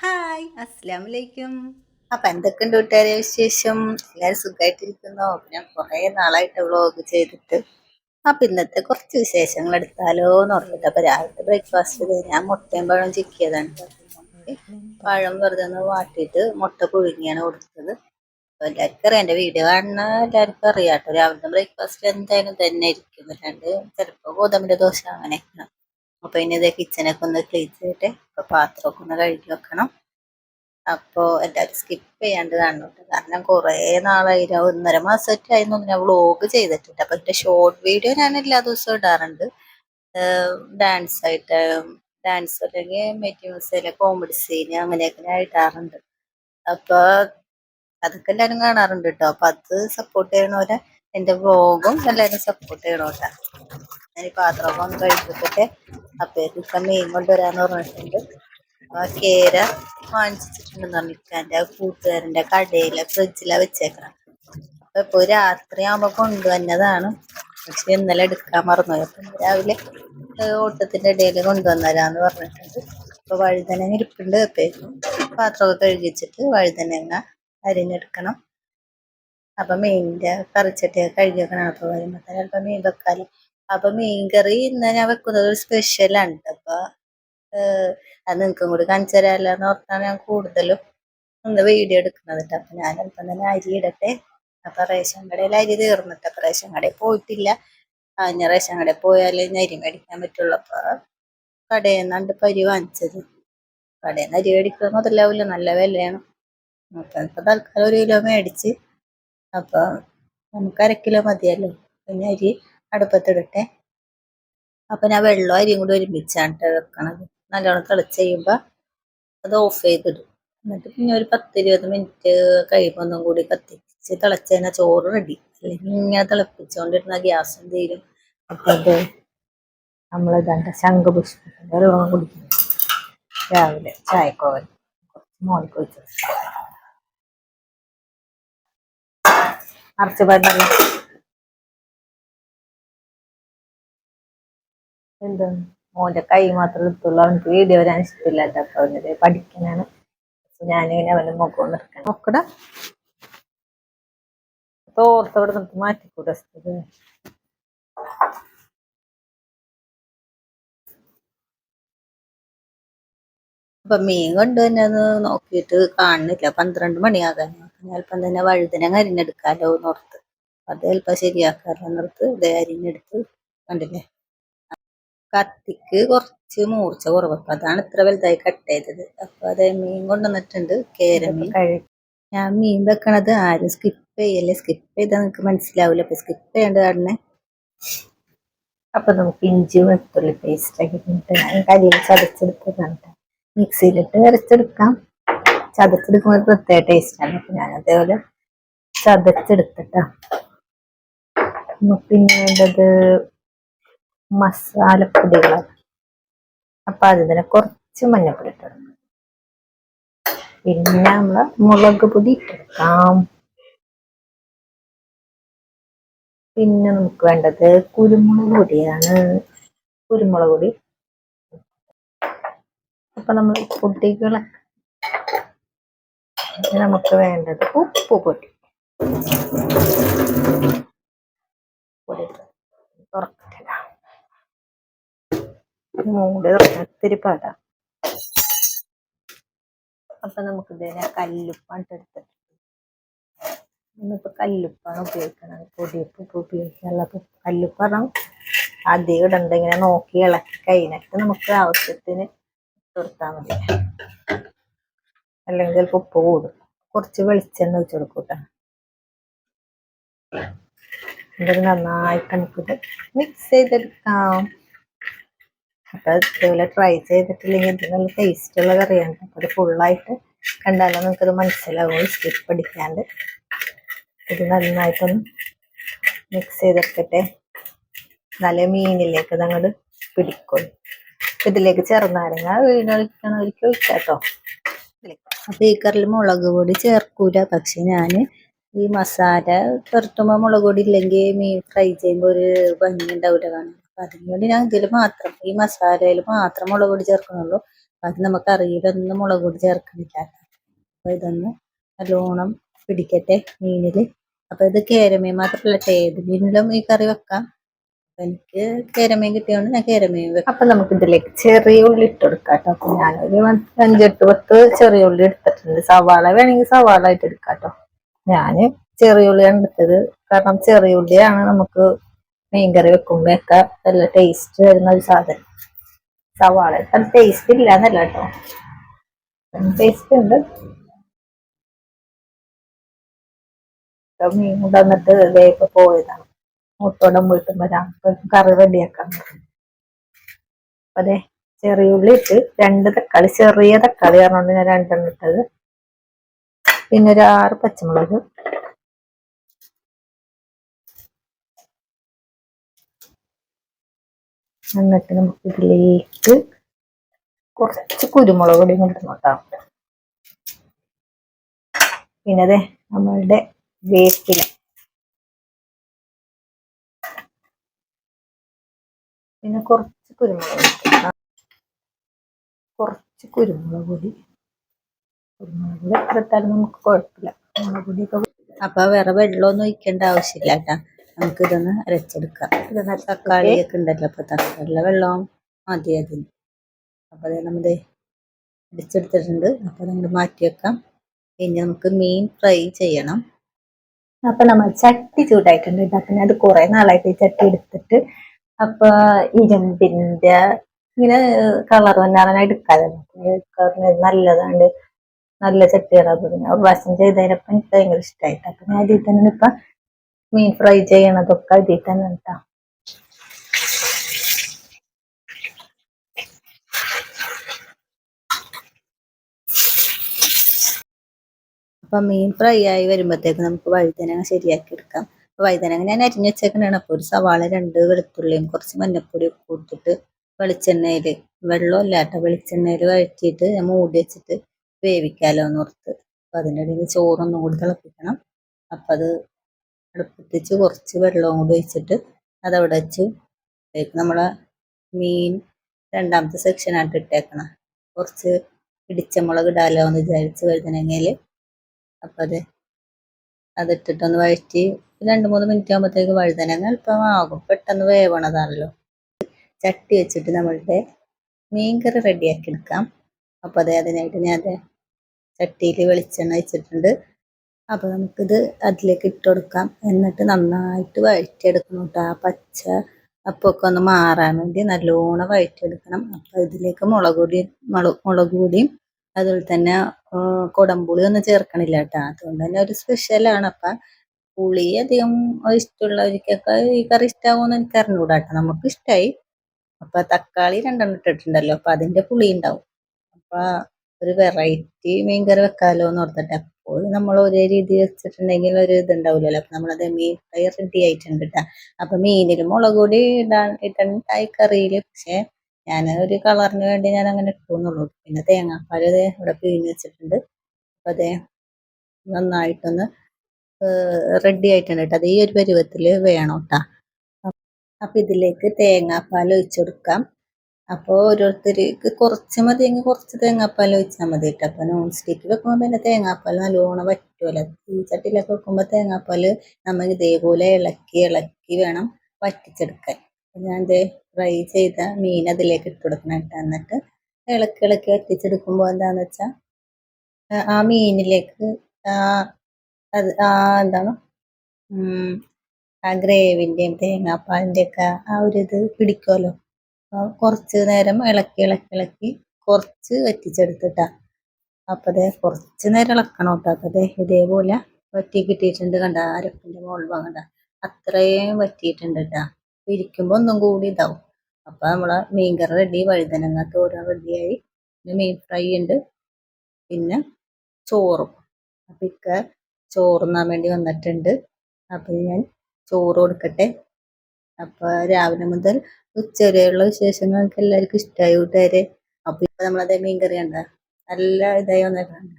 Hi അസ്സാം വലൈക്കും അപ്പൊ എന്തൊക്കെയുണ്ട് കൂട്ടുകാരെ വിശേഷം? എല്ലാവരും സുഖമായിട്ടിരിക്കുന്നു ഞാൻ കുറെ നാളായിട്ട് വ്ളോഗ് ചെയ്തിട്ട്. അപ്പൊ ഇന്നത്തെ കുറച്ച് വിശേഷങ്ങൾ എടുത്താലോ എന്ന് പറഞ്ഞിട്ട് അപ്പൊ രാവിലത്തെ ബ്രേക്ക്ഫാസ്റ്റ് ഞാൻ മുട്ടയും പഴം ചിക്കിയതാണ്. പഴം വെറുതെ ഒന്ന് വാട്ടിയിട്ട് മുട്ട പുഴുങ്ങിയാണ് കൊടുത്തത്. എല്ലാവർക്കും അറിയാം. എന്റെ വീഡിയോ കാണുന്ന എല്ലാവർക്കും അറിയാം കേട്ടോ. രാവിലത്തെ ബ്രേക്ക്ഫാസ്റ്റ് എന്തായാലും തന്നെ ഇരിക്കും. അല്ലാണ്ട് ചിലപ്പോ ഗോതമ്പിന്റെ ദോശ അങ്ങനെയൊക്കെ അപ്പൊ ഇനി ഇതേ കിച്ചനൊക്കെ ഒന്ന് ക്ലീൻ ചെയ്തിട്ട് ഇപ്പൊ പാത്രമൊക്കെ ഒന്ന് കഴുകി വെക്കണം. അപ്പോ എല്ലാവരും സ്കിപ്പ് ചെയ്യാണ്ട് കാണുന്നുണ്ട് കാരണം കുറേ നാളായി ഒരു ഒന്നര മാസമായിട്ട് ആയിരുന്നു ഞാൻ വ്ളോഗ് ചെയ്തിട്ടുണ്ട്. അപ്പൊ എന്റെ ഷോർട്ട് വീഡിയോ ഞാൻ എല്ലാ ദിവസവും ഇടാറുണ്ട്. ഡാൻസ് ആയിട്ട് ഡാൻസ് അല്ലെങ്കിൽ മെറ്റ്യൂസിലെ കോമഡി സീന് അങ്ങനെയൊക്കെ ഞാൻ ഇടാറുണ്ട്. അപ്പൊ അതൊക്കെ എല്ലാവരും കാണാറുണ്ട് കേട്ടോ അപ്പൊ അത് സപ്പോർട്ട് ചെയ്യണവരെ എന്റെ വ്ളോഗും എല്ലാവരും സപ്പോർട്ട് ചെയ്യണോട്ടാ. ഞാൻ ഈ പാത്രമൊക്കെ ഒന്ന് കഴിപ്പിച്ചിട്ട് അപ്പേക്ക് മീൻ കൊണ്ടുവരാന്ന് പറഞ്ഞിട്ടുണ്ട്. ആ കേര വാങ്ങിച്ചിട്ടുണ്ടെന്ന് പറഞ്ഞിട്ട് ആ കൂട്ടുകാരന്റെ കടയിലെ ഫ്രിഡ്ജിലാണ് വെച്ചേക്കണം. അപ്പൊ ഇപ്പൊ രാത്രി ആവുമ്പോ കൊണ്ടുവന്നതാണ്. പക്ഷെ ഇന്നലെ എടുക്കാൻ മറന്നുപോയി. അപ്പൊ രാവിലെ ഓട്ടത്തിന്റെ ഇടയിൽ കൊണ്ടുവന്നരാന്ന് പറഞ്ഞിട്ടുണ്ട്. അപ്പൊ വഴുതനങ്ങ ഇരിപ്പുണ്ട് അപ്പേക്കും പാത്രമൊക്കെ കഴുകിച്ചിട്ട് വഴുതനങ്ങ അരിഞ്ഞെടുക്കണം. അപ്പൊ മീനിന്റെ കറിച്ചട്ടിയൊക്കെ കഴുകിയൊക്കെ അപ്പൊ വരുമ്പോ തന്നെ ചിലപ്പോ മീൻ വെക്കാലോ. അപ്പൊ മീൻകറി ഇന്ന് ഞാൻ വെക്കുന്നത് ഒരു സ്പെഷ്യലാണ് അപ്പൊ അത് നിങ്ങൾക്കും കൂടി കാണിച്ചു തരാമല്ലോ ഓർത്താണ് ഞാൻ കൂടുതലും ഒന്ന് വീഡിയോ എടുക്കുന്നത്. അപ്പൊ ഞാൻ അല്പം തന്നെ അരി ഇടട്ടെ. അപ്പൊ റേഷൻ കടയിൽ അരി തീർന്നിട്ട് അപ്പൊ റേഷൻ കടയിൽ പോയിട്ടില്ല. ഞാൻ റേഷൻ കടയിൽ പോയാലേ ഞാൻ അരി മേടിക്കാൻ പറ്റുള്ളൂ. അപ്പൊ കടയിൽ നിന്നാണ്ട് ഇപ്പൊ അരി വാങ്ങിച്ചത്. കടയിൽ നിന്ന് അരി മേടിക്കുന്നത് മുതലാവില്ല നല്ല വിലയാണ്. അപ്പൊ ഇപ്പൊ തൽക്കാലം ഒരു കിലോ മേടിച്ച് അപ്പൊ നമുക്ക് അര കിലോ മതിയല്ലോ. പിന്നെ അരി അടുപ്പത്തിടട്ടെ അപ്പൊ ഞാൻ വെള്ളം അരിയും കൂടി ഒരുമിച്ചാണ് വെക്കണത്. നല്ലോണം തിളച്ച് കഴിയുമ്പോ അത് ഓഫ് ചെയ്തിടും. എന്നിട്ട് പിന്നെ ഒരു പത്ത് ഇരുപത് മിനിറ്റ് കഴിയുമ്പോൾ ഒന്നും കൂടി കത്തിച്ച് തിളച്ച് ചോറ് റെഡി അല്ലെങ്കിൽ ഇങ്ങനെ തിളപ്പിച്ചുകൊണ്ടിരുന്ന ഗ്യാസും തീരും അപ്പൊ അത് നമ്മളിതാണ്ട് ശംഖുപുഷ്പത്തിന്റെ വെള്ളം കുടിക്കുന്നു രാവിലെ ചായക്കോവൻ കുറച്ച് മോൾക്ക് വെച്ചു അറച്ചു പാട്ടല്ല എന്ത് മോന്റെ കൈ മാത്രം എടുത്തുള്ളൂ. അവനക്ക് വീഡിയോ വരാൻ ഇഷ്ടമില്ലാത്ത അപ്പൊ അവനത് പഠിക്കാനാണ് ഞാനിങ്ങനെ അവന്റെ മുഖം നിൽക്കണം നോക്കട. തോർത്തവിടെ നമുക്ക് മാറ്റിക്കൂടെ അപ്പൊ മീൻ കൊണ്ടുവന്നത് നോക്കിയിട്ട് കാണുന്നില്ല. പന്ത്രണ്ട് മണിയാകാൻ ചിലപ്പം തന്നെ വഴുതന അരിഞ്ഞെടുക്കാലോ എന്നോർത്ത് അത് ചിലപ്പോ ശരിയാക്കാലോ എന്നോർത്ത് ഇത് അരിഞ്ഞെടുത്ത് കണ്ടില്ലേ? കത്തിക്ക് കുറച്ച് മൂർച്ച കുറവ്. അപ്പൊ അതാണ് ഇത്ര വലുതായി കട്ട് ചെയ്തത്. അപ്പൊ അത് മീൻ കൊണ്ടുവന്നിട്ടുണ്ട്. കേരമീൻ. ഞാൻ മീൻ വെക്കണത് ആരും സ്കിപ്പ് ചെയ്യല്ലേ? സ്കിപ്പ് ചെയ്താൽ നിങ്ങൾക്ക് മനസ്സിലാവില്ല അപ്പൊ സ്കിപ്പ് ചെയ്യേണ്ട കാരണം. അപ്പൊ നമുക്ക് ഇഞ്ചി വെളുത്തുള്ളി പേസ്റ്റ് ആക്കി ഇട്ടിട്ട് ഞാൻ കരിയിൽ ചതച്ചെടുത്തതാണ് മിക്സിയിലിട്ട് അരച്ചെടുക്കാം. ചതച്ചെടുക്കുമ്പോൾ ഒരു പ്രത്യേക ടേസ്റ്റാണ് അപ്പൊ ഞാൻ അതേപോലെ ചതച്ചെടുത്തിട്ടാ. പിന്നെ വേണ്ടത് മസാലപ്പൊടികളാണ് അപ്പൊ അതിന് കുറച്ച് മഞ്ഞപ്പൊടി ഇട്ടെടുക്കും പിന്നെ നമ്മൾ മുളക് പൊടി ഇട്ടെടുക്കാം പിന്നെ നമുക്ക് വേണ്ടത് കുരുമുളക് പൊടിയാണ്. കുരുമുളക് പൊടി. അപ്പൊ നമ്മൾ പൊടികളെ നമുക്ക് വേണ്ടത് ഉപ്പ് പൊടി. മൂട് ഒത്തിരി പാടാ. അപ്പൊ നമുക്ക് ഇതിനെ കല്ലുപ്പാണ് എടുത്തിട്ട് ഇന്നിപ്പോ കല്ലുപ്പാണ് ഉപയോഗിക്കണത്. പൊടിയപ്പ് ഉപയോഗിക്കാനുള്ള കല്ലുപ്പാണ്. അധികം ഇടണ്ട ഇങ്ങനെ നോക്കി ഇളക്കി കഴിഞ്ഞിട്ട് നമുക്ക് ആവശ്യത്തിന് കൊടുത്താൽ മതി. അല്ലെങ്കിൽ ചിലപ്പോൾ ഉപ്പ് കൂടും. കുറച്ച് വെളിച്ചെണ്ണ ഒഴിച്ചു കൊടുക്കൂട്ടാ എന്നിട്ട് നന്നായിട്ട് നമുക്കിത് മിക്സ് ചെയ്തെടുക്കാം. അപ്പൊ ഇതുപോലെ ട്രൈ ചെയ്തിട്ടില്ലെങ്കിൽ ഇത് നല്ല ടേസ്റ്റ് ഉള്ള കറിയാണ്. അപ്പൊ അത് ഫുള്ളായിട്ട് കണ്ടാലും നമുക്കത് മനസ്സിലാവും. സ്കിപ്പ് അടിക്കാണ്ട്. ഇത് നന്നായിട്ടൊന്ന് മിക്സ് ചെയ്തെടുക്കട്ടെ നല്ല മീനിലേക്ക് ഇത് അങ്ങോട്ട് പിടിക്കും. ഇതിലേക്ക് ചെറുനാരങ്ങ വീണൊഴിക്കണവർക്ക് ഒഴിക്കാട്ടോ. അപ്പൊ ഈ കറിൽ മുളക് പൊടി ചേർക്കൂല. പക്ഷെ ഞാൻ ഈ മസാല പുരട്ടുമ്പോൾ മുളക് പൊടി ഇല്ലെങ്കിൽ മീൻ ഫ്രൈ ചെയ്യുമ്പോൾ ഒരു ഭംഗി ഉണ്ടാവില്ല കാണാൻ. അതിന് വേണ്ടി ഞാൻ ഇതിൽ മാത്രം ഈ മസാലയിൽ മാത്രം മുളക് പൊടി ചേർക്കുന്നുള്ളൂ. അത് നമുക്ക് ഒന്നും മുളക് പൊടി ചേർക്കുന്നില്ല. അപ്പൊ ഇതൊന്ന് നല്ലോണം പിടിക്കട്ടെ മീനിൽ. അപ്പൊ ഇത് കേരമീൻ മാത്രമല്ല ഏത് മീനിലും ഈ കറി വെക്കാം. എനിക്ക് കേരമീൻ കിട്ടിയോണ്ട് ഞാൻ കേരമീൻ വെക്കാം. അപ്പൊ നമുക്ക് ഇതിലേക്ക് ചെറിയ ഉള്ളി ഇട്ട് കൊടുക്കാം കേട്ടോ. ഞാനൊരു അഞ്ചെട്ട് പത്ത് ചെറിയ ഉള്ളി എടുത്തിട്ടുണ്ട്. സവാള വേണമെങ്കിൽ സവാള ആയിട്ട് എടുക്കാം കേട്ടോ. ഞാൻ ചെറിയ ഉള്ളിയാണ് എടുത്തത്. കാരണം ചെറിയ ഉള്ളിയാണ് നമുക്ക് മീൻകറി വെക്കുമ്പോഴൊക്കെ നല്ല ടേസ്റ്റ് വരുന്ന ഒരു സാധനം. സവാള. അത് ടേസ്റ്റ് ഇല്ല എന്നല്ല കേട്ടോ ടേസ്റ്റ് ഉണ്ട്. മീൻ കൊണ്ടുവന്നിട്ട് ഇതേക്ക് പോയതാണ് മുട്ടോടം വരാം കറി റെഡിയാക്കാം. അതെ ചെറിയ ഉള്ളി ഇട്ട് രണ്ട് തക്കാളി ചെറിയ തക്കാളി കാരണം ഞാൻ രണ്ടെണ്ണം ഇട്ടത്. പിന്നെ ഒരു ആറ് പച്ചമുളക് എന്നിട്ട് നമുക്ക് ഇതിലേക്ക് കുറച്ച് കുരുമുളക് പൊടി കേട്ടോ പിന്നെ അതെ നമ്മളുടെ വേപ്പില. പിന്നെ കുറച്ച് കുരുമുളക് കുറച്ച് കുരുമുളക് പൊടി. കുരുമുളക് പൊടി എത്ര നമുക്ക് കുഴപ്പമില്ല. കുരുമുളക് പൊടിയൊക്കെ അപ്പൊ വേറെ വെള്ളമൊന്നും ഒഴിക്കേണ്ട ആവശ്യമില്ല കേട്ടാ. നമുക്ക് ഇതൊന്ന് അരച്ചെടുക്കാം തക്കാളി തക്കാളിയൊക്കെ ഉണ്ടല്ലോ അപ്പൊ തക്കാളിയിലെ വെള്ളം മതി അതിന് അപ്പൊ അത് നമ്മൾ അടിച്ചെടുത്തിട്ടുണ്ട് അപ്പൊ നമ്മൾ മാറ്റി വെക്കാം. ഇനി നമുക്ക് മീൻ ഫ്രൈ ചെയ്യണം. അപ്പൊ നമ്മൾ ചട്ടി ചൂടായിട്ടുണ്ട് കേട്ടോ. പിന്നെ അത് കുറെ നാളായിട്ട് ഈ ചട്ടി എടുത്തിട്ട്. അപ്പൊ ഇരുമ്പിന്റെ ഇങ്ങനെ കളർ വന്നാണ് എടുക്കാതെ നല്ലതാണ് നല്ല ഞാൻ ഒരു പ്രാവശ്യം ചെയ്തതിനപ്പം എനിക്ക് ഭയങ്കര ഇഷ്ടമായിട്ട് അപ്പൊ ഞാൻ ഇതിൽ തന്നെ ഇപ്പൊ മീൻ ഫ്രൈ ചെയ്യണതൊക്കെ ഇതിൽ തന്നെ കേട്ടോ അപ്പൊ മീൻ ഫ്രൈ ആയി വരുമ്പോഴത്തേക്ക് നമുക്ക് വഴുതനങ്ങ ശരിയാക്കി എടുക്കാം. വഴുതനങ്ങ ഞാൻ അരിഞ്ഞ് വെച്ചേക്കണാണ് അപ്പൊ ഒരു സവാള രണ്ട് വെളുത്തുള്ളിയും കുറച്ച് മഞ്ഞപ്പൊടി കൊടുത്തിട്ട് വെളിച്ചെണ്ണയിൽ വെള്ളം കേട്ടോ വെളിച്ചെണ്ണയിൽ വഴറ്റിയിട്ട് ഞാൻ മൂടി വെച്ചിട്ട് വേവിക്കാലോ എന്ന് ഓർത്ത്. അപ്പൊ അതിന്റെ ഇടയിൽ ചോറൊന്നും കൂടി തിളപ്പിക്കണം. അപ്പൊ അത് അടുപ്പത്തിച്ച് കുറച്ച് വെള്ളവും കൂടി ഒഴിച്ചിട്ട് അതവിടെ വെച്ച് നമ്മളെ മീൻ രണ്ടാമത്തെ സെക്ഷനായിട്ട് ഇട്ടേക്കണം. കുറച്ച് ഇടിച്ചമുളക് ഇടാലോ എന്ന് വിചാരിച്ച് വഴുതനങ്ങയിൽ അപ്പം അത് അതിട്ടിട്ടൊന്ന് വഴറ്റി രണ്ട് മൂന്ന് മിനിറ്റ് ആകുമ്പോഴത്തേക്ക് വഴുതനങ്ങ ആകും പെട്ടെന്ന് വേവണതാണല്ലോ. ചട്ടി വെച്ചിട്ട് നമ്മളുടെ മീൻകറി റെഡിയാക്കി എടുക്കാം. അപ്പോൾ അതെ അതിനായിട്ട് ഞാൻ ചട്ടിയിൽ വെളിച്ചെണ്ണ വെച്ചിട്ടുണ്ട്. അപ്പോൾ നമുക്കിത് അതിലേക്ക് ഇട്ട് കൊടുക്കാം. എന്നിട്ട് നന്നായിട്ട് വഴറ്റിയെടുക്കണം കേട്ടോ ആ പച്ച അപ്പൊക്കെ ഒന്ന് മാറാൻ വേണ്ടി നല്ലോണം വഴറ്റിയെടുക്കണം. അപ്പോൾ ഇതിലേക്ക് മുളക് പൊടി മുളക് പൊടിയും അതുപോലെ തന്നെ കുടംപുളി ഒന്നും ചേർക്കണില്ല കേട്ടോ അതുകൊണ്ട് തന്നെ ഒരു സ്പെഷ്യലാണ് അപ്പം പുളി അധികം ഇഷ്ടമുള്ളവർക്കൊക്കെ ഈ കറി ഇഷ്ടാവുമെന്ന് എനിക്ക് അറിഞ്ഞുകൂടാ കേട്ടോ നമുക്ക് ഇഷ്ടമായി അപ്പൊ തക്കാളി രണ്ടെണ്ണം ഇട്ടിട്ടുണ്ടല്ലോ. അപ്പൊ അതിന്റെ പുളി ഉണ്ടാവും. അപ്പൊ ഒരു വെറൈറ്റി മീൻകറി വെക്കാമല്ലോ എന്ന് ഓർത്തിട്ട്. അപ്പോൾ നമ്മൾ ഒരേ രീതി വെച്ചിട്ടുണ്ടെങ്കിൽ ഒരു ഇതുണ്ടാവില്ലല്ലോ. അപ്പൊ നമ്മളത് മീൻ ഫ്രൈ റെഡി ആയിട്ടുണ്ട് കേട്ടോ. അപ്പൊ മീനിൽ മുളക് പൊടി ഇടാൻ ഇട്ടുണ്ടായി കറിയിൽ പക്ഷെ ഞാൻ ഒരു കളറിന് വേണ്ടി ഞാൻ അങ്ങനെ ഇട്ടുന്നുള്ളൂ. പിന്നെ തേങ്ങാപ്പാൽ ഇവിടെ പിഴിഞ്ഞ് വെച്ചിട്ടുണ്ട്. അപ്പൊ അതേ നന്നായിട്ടൊന്ന് റെഡി ആയിട്ടുണ്ട് കേട്ടോ. അത് ഈ ഒരു പരുവത്തിൽ വേണം കേട്ടോ. അപ്പൊ ഇതിലേക്ക് തേങ്ങാപ്പാൽ ഒഴിച്ചു കൊടുക്കാം. അപ്പോൾ ഓരോരുത്തർക്ക് കുറച്ച് മതിയെങ്കിൽ കുറച്ച് തേങ്ങാപ്പാൽ ഒഴിച്ചാൽ മതി കേട്ടോ അപ്പോൾ നോൺ സ്റ്റിക്ക് വെക്കുമ്പോൾ പിന്നെ തേങ്ങാപ്പാൽ നല്ലോണം വറ്റുമല്ലോ ഈ ചട്ടിയിലൊക്കെ വെക്കുമ്പോൾ തേങ്ങാപ്പാൽ നമ്മൾ ഇതേപോലെ ഇളക്കി ഇളക്കി വേണം വറ്റിച്ചെടുക്കാൻ. ഞാൻ ഇത് ഫ്രൈ ചെയ്ത മീൻ അതിലേക്ക് ഇട്ട് കൊടുക്കണം കേട്ടോ എന്നിട്ട് ഇളക്കി ഇളക്കി വറ്റിച്ചെടുക്കുമ്പോൾ എന്താണെന്ന് വെച്ചാൽ ആ മീനിലേക്ക് അത് ആ എന്താണ് ആ ഗ്രേവിന്റെയും തേങ്ങാപ്പാലിന്റെ ഒക്കെ ആ ഒരു ഇത് പിടിക്കുമല്ലോ കുറച്ച് നേരം ഇളക്കി ഇളക്കി ഇളക്കി കുറച്ച് വറ്റിച്ചെടുത്തിട്ടാ. അപ്പോൾ അതേ കുറച്ച് നേരം ഇളക്കണം കേട്ടോ അപ്പോൾ അതേ ഇതേപോലെ വറ്റി കിട്ടിയിട്ടുണ്ട് കണ്ട അരപ്പിന്റെ മുകളിൽ കണ്ട. അത്രയും വറ്റിയിട്ടുണ്ട് കേട്ടോ ഇരിക്കുമ്പോൾ ഒന്നും കൂടി ഇതാവും. അപ്പോൾ നമ്മളെ മീൻകറി റെഡി വഴുതനങ്ങ തോര റെഡിയായി പിന്നെ മീൻ ഫ്രൈ ഉണ്ട് പിന്നെ ചോറും. അപ്പം ഇക്ക ചോറുന്നാൻ വേണ്ടി വന്നിട്ടുണ്ട്. അപ്പം ഞാൻ ചോറ് കൊടുക്കട്ടെ. അപ്പോൾ രാവിലെ മുതൽ ഉച്ച വരെയുള്ള എല്ലാവർക്കും ഇഷ്ടമായി കൂട്ടുകാരെ. അപ്പോൾ ഇപ്പൊ നമ്മളത് മീൻ കറി കണ്ട. നല്ല ഇതായി വന്നിട്ടുണ്ട്.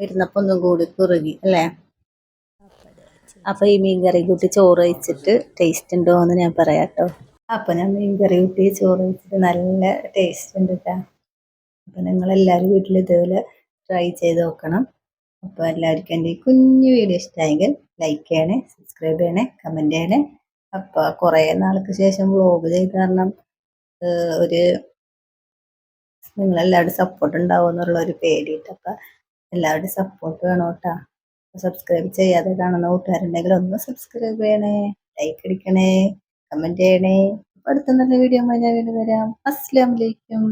ഇരുന്നപ്പോൾ ഒന്നും കൂടി കുറുകി അല്ലേ? അപ്പോൾ ഈ മീൻ കറി കൂട്ടി ചോറ് വെച്ചിട്ട് ടേസ്റ്റ് ഉണ്ടോ എന്ന് ഞാൻ പറയാം കേട്ടോ അപ്പോൾ ഞാൻ മീൻ കറി കൂട്ടി ചോറ് വെച്ചിട്ട് നല്ല ടേസ്റ്റ് ഉണ്ട് കേട്ടോ നിങ്ങൾ എല്ലാവരും വീട്ടിൽ ഇതുപോലെ ട്രൈ ചെയ്ത് നോക്കണം. അപ്പോൾ എല്ലാവർക്കും എന്റെ ഈ കുഞ്ഞു വീഡിയോ ഇഷ്ടമായെങ്കിൽ ലൈക്ക് ചെയ്യണേ സബ്സ്ക്രൈബ് ചെയ്യണേ കമന്റ് ചെയ്യണേ. അപ്പോൾ കുറേ നാൾക്ക് ശേഷം വ്ലോഗ് ചെയ്ത് കാരണം ഒരു നിങ്ങളെല്ലാവരും സപ്പോർട്ട് ഉണ്ടാവും എന്നുള്ള ഒരു പേടിയിട്ട് അപ്പം എല്ലാവരുടെയും സപ്പോർട്ട് വേണം കേട്ടോ സബ്സ്ക്രൈബ് ചെയ്യാതെ കാണുന്ന കൂട്ടുകാരുണ്ടെങ്കിൽ ഒന്ന് സബ്സ്ക്രൈബ് ചെയ്യണേ ലൈക്ക് അടിക്കണേ കമന്റ് ചെയ്യണേ. അടുത്ത നല്ല വീഡിയോ ഞാൻ വരാം. അസ്സലാമു അലൈക്കും.